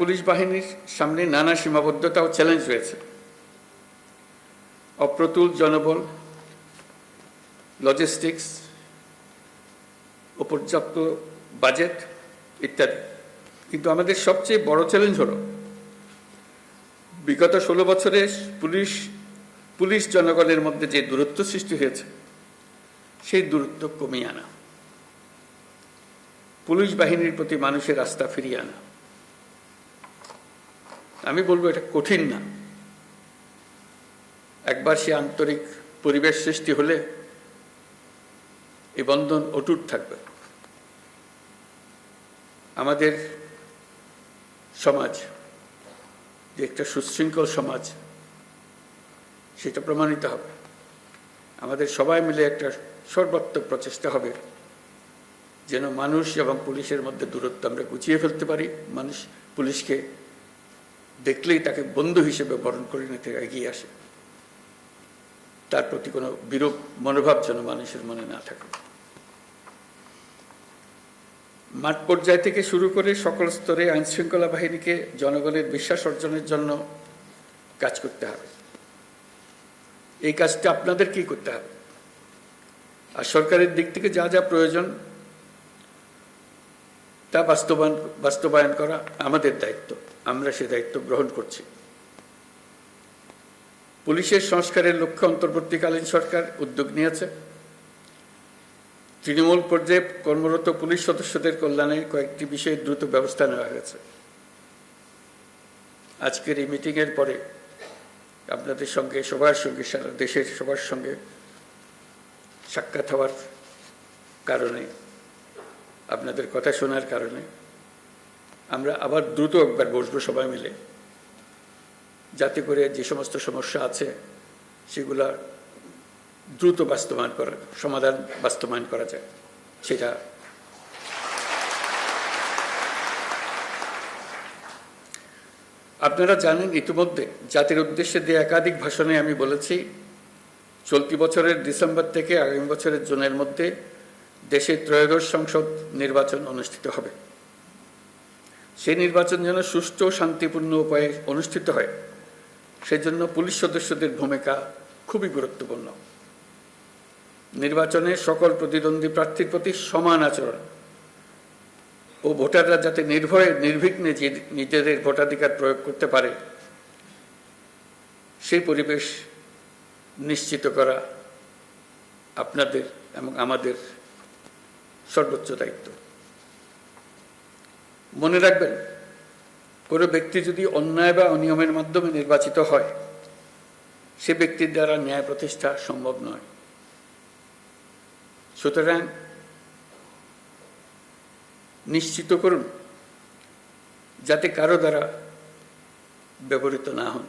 Police বাহিনীর সামনে নানা সীমাবদ্ধতা ও চ্যালেঞ্জ রয়েছে। অপ্রতুল জনবল লজিস্টিক্স ও পর্যাপ্ত বাজেট ইত্যাদি। কিন্তু আমাদের সবচেয়ে বড় চ্যালেঞ্জ হলো, বিগত ষোলো বছরে পুলিশ পুলিশ জনগণের মধ্যে যে দূরত্ব সৃষ্টি হয়েছে, সেই দূরত্ব কমিয়ে আনা। পুলিশ বাহিনীর প্রতি মানুষের আস্থা ফিরিয়ে আনা। আমি বলব এটা কঠিন না। একবার সে আন্তরিক পরিবেশ সৃষ্টি হলে এই বন্ধন অটুট থাকবে। আমাদের সমাজ, যে একটা সুশৃঙ্খল সমাজ, সেটা প্রমাণিত হবে। আমাদের সবাই মিলে একটা সর্বাত্মক প্রচেষ্টা হবে যেন মানুষ এবং পুলিশের মধ্যে দূরত্ব আমরা গুছিয়ে ফেলতে পারি। মানুষ পুলিশকে দেখলেই তাকে বন্ধু হিসেবে বরণ করে নিতে এগিয়ে আসে। তার প্রতি কোনো বিরূপ মনোভাব যেন মানুষের মনে না থাকে। মাঠ পর্যায় থেকে শুরু করে সকল স্তরে আইন শৃঙ্খলা বাহিনীকে জনগণের বিশ্বাস অর্জনের জন্য কাজ করতে হবে। এই কাজটা আপনাদের কি করতে হবে? আর সরকারের দিক থেকে যা যা প্রয়োজন তা বাস্তবায়ন বাস্তবায়ন করা আমাদের দায়িত্ব। আমরা সে দায়িত্ব গ্রহণ করছি। পুলিশের সংস্কারের লক্ষ্যে অন্তর্বর্তীকালীন সরকার উদ্যোগ নিয়েছে। তৃণমূল পর্যায়ে কর্মরত পুলিশ সদস্যদের কল্যাণে কয়েকটি বিষয়ে দ্রুত ব্যবস্থা নেওয়া হয়েছে। আজকের এই মিটিংয়ের পরে আপনাদের সঙ্গে, সবার সঙ্গে, সারা দেশের সবার সঙ্গে সাক্ষাৎ হওয়ার কারণে আপনাদের কথা শোনার কারণে আমরা আবার দ্রুত একবার বসবো সবাই মিলে। যাতে করে যে সমস্ত সমস্যা আছে, সেগুলা দ্রুত বাস্তবায়ন করা সমাধান বাস্তবায়ন করা যায়। সেটা আপনারা জানেন ইতিমধ্যে জাতির উদ্দেশ্যে দিয়ে একাধিক ভাষণে আমি বলেছি, চলতি বছরের ডিসেম্বর থেকে আগামী বছরের জুনের মধ্যে দেশের ত্রয়োদশ সংসদ নির্বাচন অনুষ্ঠিত হবে। সেই নির্বাচন যেন সুষ্ঠু, শান্তিপূর্ণ উপায়ে অনুষ্ঠিত হয়, সেজন্য পুলিশ সদস্যদের ভূমিকা খুবই গুরুত্বপূর্ণ। নির্বাচনে সকল প্রতিদ্বন্দ্বী প্রার্থীর প্রতি সমান আচরণ ও ভোটাররা যাতে নির্ভয়ে, নির্বিঘ্নে যে নিজেদের ভোটাধিকার প্রয়োগ করতে পারে, সেই পরিবেশ নিশ্চিত করা আপনাদের এবং আমাদের সর্বোচ্চ দায়িত্ব। মনে রাখবেন, কোনো ব্যক্তি যদি অন্যায় বা অনিয়মের মাধ্যমে নির্বাচিত হয়, সে ব্যক্তির দ্বারা ন্যায় প্রতিষ্ঠা সম্ভব নয়। সুতরাং নিশ্চিত করুন, যাতে কারও দ্বারা ব্যবহৃত না হন।